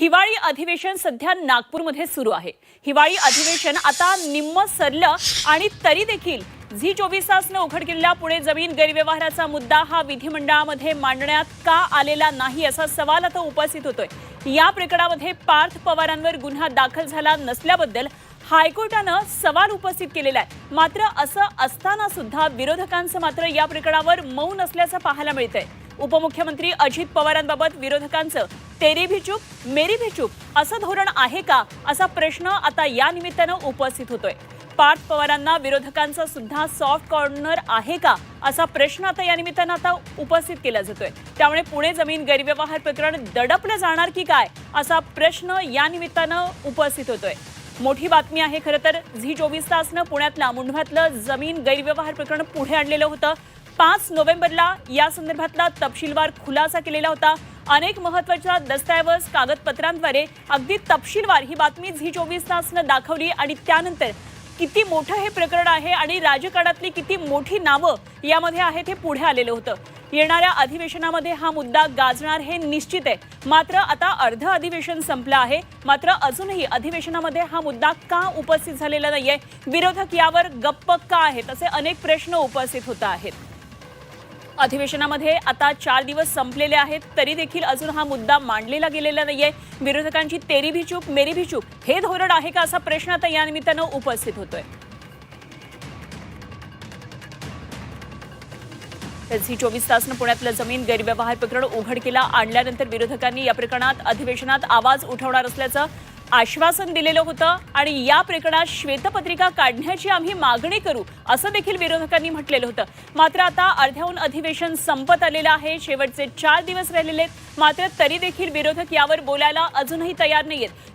हिवाळी अधिवेशन सध्या नागपूरमध्ये सुरू आहे. हिवाळी अधिवेशन आता निम्म सरलं आणि तरी देखील झी चोवीस तासनं उघड केलेला पुणे जमीन गैरव्यवहाराचा मुद्दा हा विधिमंडळामध्ये मांडण्यात का आलेला नाही असा सवाल आता उपस्थित होतोय. या प्रकरणामध्ये पार्थ पवारांवर गुन्हा दाखल झाला नसल्याबद्दल हायकोर्टानं सवाल उपस्थित केलेला आहे. मात्र असं असताना सुद्धा विरोधकांचं मात्र या प्रकरणावर मौन असल्याचं पाहायला मिळतंय. उपमुख्यमंत्री अजित पवारांबाबत विरोधकांचं तेरी भी चूप मेरी भी चूप असं धोरण आहे का? असा प्रश्न आता या निमित्तानं उपस्थित होतोय. पार्थ पवारांना विरोधकांचा सुद्धा सॉफ्ट कॉर्नर आहे का? असा प्रश्न आता या निमित्तानं आता उपस्थित केला जातोय. त्यामुळे पुणे जमीन गैरव्यवहार प्रकरण दडपलं जाणार की काय? असा प्रश्न या निमित्तानं उपस्थित होतोय. मोठी बातमी आहे खरं तर. झी चोवीस तासनं पुण्यातला मुंढव्यातलं जमीन गैरव्यवहार प्रकरण पुढे आणलेलं होतं. पाच नोव्हेंबरला या संदर्भातला तपशीलवार खुलासा केलेला होता. अनेक महत्त्वाच्या दस्तऐवज कागदपत्रांद्वारे अगदी तपशीलवार ही बातमी झी चोवीस तासनं दाखवली आणि त्यानंतर किती मोठं हे प्रकरण आहे आणि राजकारणातली किती मोठी नावं यामध्ये आहेत हे पुढे आलेलं होतं. येणाऱ्या अधिवेशनामध्ये हा मुद्दा गाजणार हे निश्चित आहे. मात्र आता अर्ध अधिवेशन संपलं आहे. मात्र अजूनही अधिवेशनामध्ये हा मुद्दा का उपस्थित झालेला नाहीये? विरोधक यावर गप्प का आहेत? असे अनेक प्रश्न उपस्थित होत आहेत. अधिवेशनामध्ये आता चार दिवस संपलेले आहेत तरी देखील अजून हा मुद्दा मांडलेला गेलेला नाहीये. विरोधकांची तेरी भी चूप मेरी भी चूप हे धोरण आहे का असा प्रश्न आता या निमित्तानं उपस्थित होतोय. झी चोवीस तासनं पुण्यातलं जमीन गैरव्यवहार प्रकरण उघडकीला आणल्यानंतर विरोधकांनी या प्रकरणात अधिवेशनात आवाज उठवणार असल्याचं आश्वासन दिलेलं होतं आणि या प्रकरणात श्वेतपत्रिका काढण्याची आम्ही मागणी करू असं देखील विरोधकांनी म्हटलेलं होतं. मात्र आता अर्ध्याहून अधिवेशन संपत आलेलं आहे शेवटचे चार दिवस राहिलेले आहेत. मात्र तरी देखील विरोधक यावर बोलायला अजूनही तयार नाहीयेत.